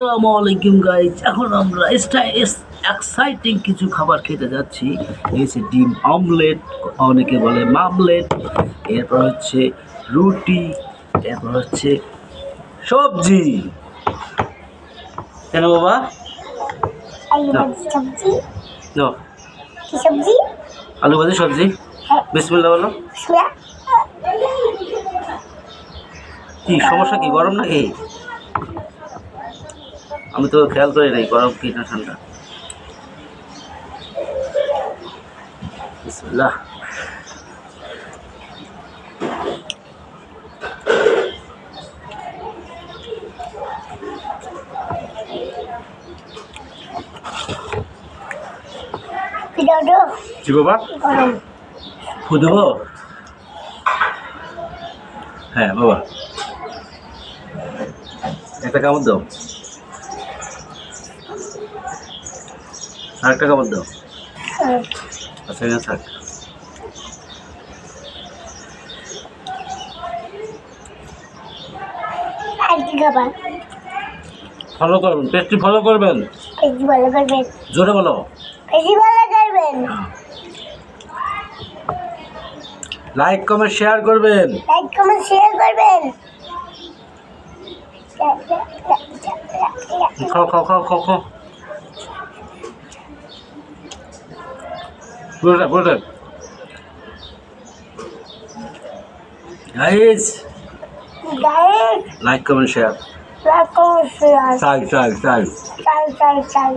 আসসালামু আলাইকুম গাইজ এখন আমরা এক্সাইটিং কিছু খাবার খেতে যাচ্ছি। হচ্ছে ডিম অমলেট অনেকে বলে মামলেট এরপর হচ্ছে রুটি এরপর হচ্ছে সবজি। কেন বাবা। ভাজি সবজি। আলু ভাজি সবজি। হ্যাঁ। বিসমিল্লা বলো। কি সমস্যা কি? গরম নাকি? আমি তো খেয়াল করি নাই গরম কি না ঠান্ডা। বিসমিল্লাহ। দাও বাবা? হ্যাঁ বাবা। একটা কামড় দাও। আরেকটা কামড় দাও। হুম। আচ্ছা এখানে থাক খাবার? ফলো করবেন ফলো করবেন? জোরে বলো। করবেন। লাইক কমেন্ট শেয়ার করবেন। লাইক কমেন্ট শেয়ার করবেন। খাও খাও খাও খাও খাও। পুরোটা পুরোটা guys guys like comment share like comment share চাই চাই চাই চাই চাই চাই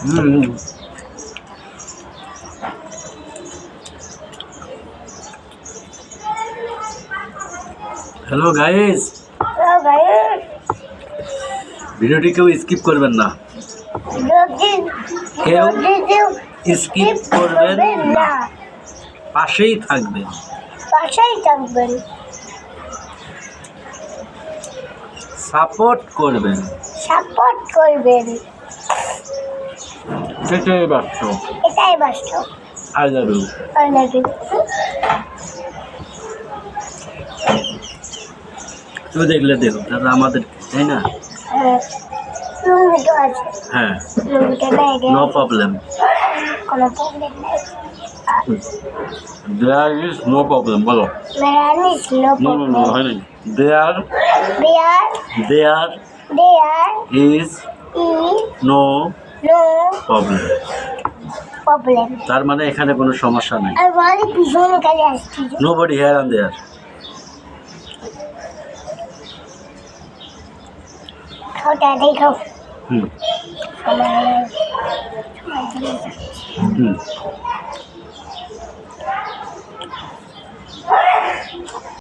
hmm hello guys hello guys ভিডিওটি কেউ স্কিপ করবেন না। যদি কেউ স্কিপ করবেন না। পাশেই থাকবেন। বাসায় থাকবেন। সাপোর্ট করবেন। সাপোর্ট করবেন। সেটাই বাস্তব এটাই বাস্তব I love you I love you. তুমি দেখলে দেখো দাদা আমাদের তাই না? হ্যাঁ। হ্যাঁ। Problem there is no problem বলো। মেরানিস নো নাই। দেয়ার দেয়ার দেয়ার তার মানে এখানে কোনো সমস্যা নেই। Nobody there hmm. হুম।